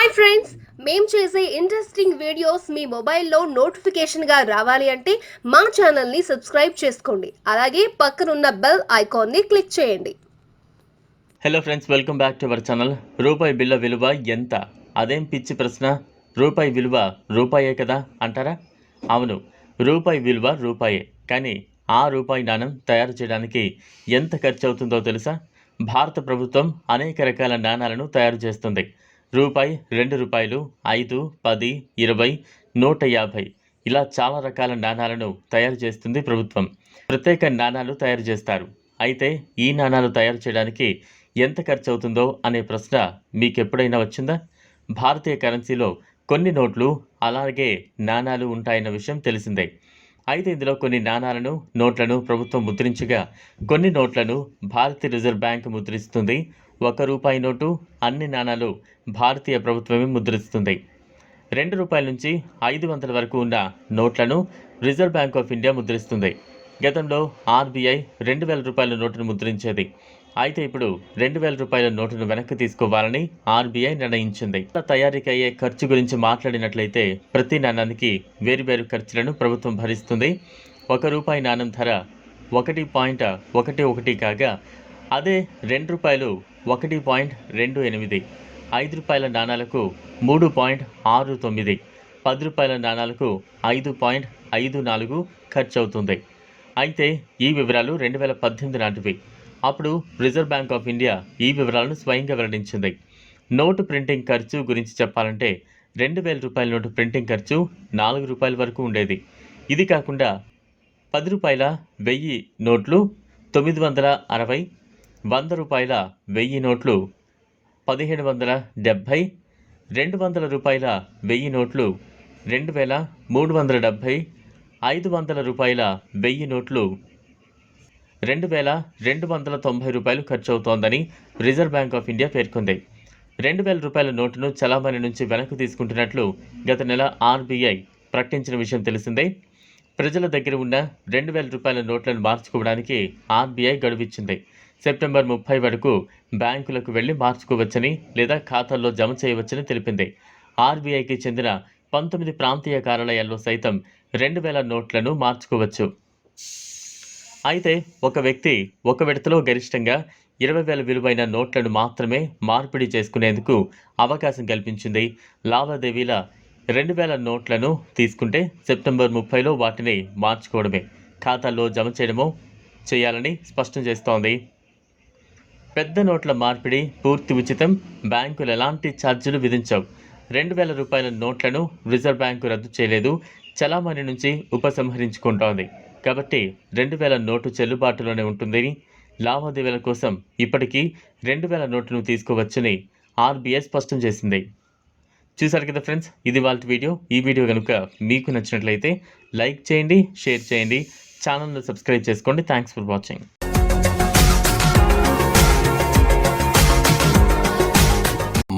Hi friends మేము చేసే interesting videos మీ మొబైల్లో నోటిఫికేషన్గా రావాలి అంటే మా ఛానల్ని సబ్స్క్రైబ్ చేసుకోండి. అలాగే పక్కనున్న బెల్ ఐకాన్ని క్లిక్ చేయండి. Hello friends welcome back to our channel రూపాయి బిల్ల విలువ ఎంత? అదేం పిచ్చి ప్రశ్న? రూపాయి విలువ రూపాయే కదా అంటారా? అవును రూపాయి విలువ రూపాయే. కానీ ఆ రూపాయి నాణం తయారు చేయడానికి ఎంత ఖర్చు అవుతుందో తెలుసా? భారత ప్రభుత్వం అనేక రకాల నాణాలను తయారు చేస్తుంది. రూపాయి రెండు రూపాయలు ఐదు పది ఇరవై నూట యాభై. ఇలా చాలా రకాల నాణాలను తయారు చేస్తుంది ప్రభుత్వం. ప్రత్యేక నాణాలు తయారు చేస్తారు. అయితే ఈ నాణాలు తయారు చేయడానికి ఎంత ఖర్చు అవుతుందో అనే ప్రశ్న మీకు ఎప్పుడైనా వచ్చిందా? భారతీయ కరెన్సీలో కొన్ని నోట్లు అలాగే నాణాలు ఉంటాయన్న విషయం తెలిసిందే. అయితే ఇందులో కొన్ని నాణాలను నోట్లను ప్రభుత్వం ముద్రించగా కొన్ని నోట్లను భారతీయ రిజర్వ్ బ్యాంక్ ముద్రిస్తుంది. ఒక రూపాయి నోటు అన్ని నాణాలు భారతీయ ప్రభుత్వమే ముద్రిస్తుంది. రెండు రూపాయల నుంచి ఐదు వందల వరకు ఉన్న నోట్లను రిజర్వ్ బ్యాంక్ ఆఫ్ ఇండియా ముద్రిస్తుంది. గతంలో ఆర్బీఐ రెండు వేల రూపాయల నోటును ముద్రించేది. అయితే ఇప్పుడు రెండు వేల రూపాయల నోటును వెనక్కి తీసుకోవాలని ఆర్బీఐ నిర్ణయించింది. తయారీకి అయ్యే ఖర్చు గురించి మాట్లాడినట్లయితే ప్రతి నాణానికి వేరువేరు ఖర్చులను ప్రభుత్వం భరిస్తుంది. ఒక రూపాయి నాణం ధర ఒకటి పాయింట్ ఒకటి ఒకటి కాగా అదే రెండు రూపాయలు ఒకటి పాయింట్ రెండు ఎనిమిది. ఐదు రూపాయల నాణాలకు మూడు పాయింట్ ఆరు తొమ్మిది. పది రూపాయల నాణాలకు ఐదు పాయింట్ ఐదు నాలుగు ఖర్చు అవుతుంది అయితే ఈ వివరాలు రెండు వేల పద్దెనిమిది నాటివి. అప్పుడు రిజర్వ్ బ్యాంక్ ఆఫ్ ఇండియా ఈ వివరాలను స్వయంగా వెల్లడించింది. నోటు ప్రింటింగ్ ఖర్చు గురించి చెప్పాలంటే రెండు వేల రూపాయల నోటు ప్రింటింగ్ ఖర్చు నాలుగు రూపాయల వరకు ఉండేది. ఇది కాకుండా పది రూపాయల వెయ్యి నోట్లు తొమ్మిది వందల అరవై వంద రూపాయల వెయ్యి నోట్లు పదిహేడు వందల డెబ్భై రెండు వందల రూపాయల వెయ్యి నోట్లు రెండు వేల మూడు వందల డెబ్భై ఐదు వందల రూపాయల వెయ్యి నోట్లు రెండు వేల రెండు వందల తొంభై రూపాయలు ఖర్చు అవుతోందని రిజర్వ్ బ్యాంక్ ఆఫ్ ఇండియా పేర్కొంది. రెండు వేల రూపాయల నోటును చలామణి నుంచి వెనక్కి తీసుకుంటున్నట్లు గత నెల ఆర్బీఐ ప్రకటించిన విషయం తెలిసిందే. ప్రజల దగ్గర ఉన్న రెండు వేల రూపాయల నోట్లను మార్చుకోవడానికి ఆర్బీఐ గడువిచ్చింది. సెప్టెంబర్ ముప్పై వరకు బ్యాంకులకు వెళ్ళి మార్చుకోవచ్చని లేదా ఖాతాల్లో జమ చేయవచ్చని తెలిపింది. ఆర్బీఐకి చెందిన పంతొమ్మిది ప్రాంతీయ కార్యాలయాల్లో సైతం రెండు వేల నోట్లను మార్చుకోవచ్చు. అయితే ఒక వ్యక్తి ఒక విడతలో గరిష్టంగా ఇరవై వేల విలువైన నోట్లను మాత్రమే మార్పిడి చేసుకునేందుకు అవకాశం కల్పించింది. లావాదేవీల రెండు వేల నోట్లను తీసుకుంటే సెప్టెంబర్ ముప్పైలో వాటిని మార్చుకోవడమే. ఖాతాల్లో జమ చేయడమో చేయాలని స్పష్టం చేస్తోంది. పెద్ద నోట్ల మార్పిడి పూర్తి ఉచితం బ్యాంకులు ఎలాంటి ఛార్జీలు విధించవు. రెండు వేల రూపాయల నోట్లను రిజర్వ్ బ్యాంకు రద్దు చేయలేదు చలామణి నుంచి ఉపసంహరించుకుంటోంది. కాబట్టి రెండు వేల నోటు చెల్లుబాటులోనే ఉంటుందని లావాదేవీల కోసం ఇప్పటికీ రెండు వేల నోట్లను తీసుకోవచ్చని ఆర్బీఐ స్పష్టం చేసింది. చూసారు కదా ఫ్రెండ్స్ ఇది వాళ్ళ వీడియో. ఈ వీడియో కనుక మీకు నచ్చినట్లయితే లైక్ చేయండి షేర్ చేయండి ఛానల్ను సబ్స్క్రైబ్ చేసుకోండి. Thanks for watching.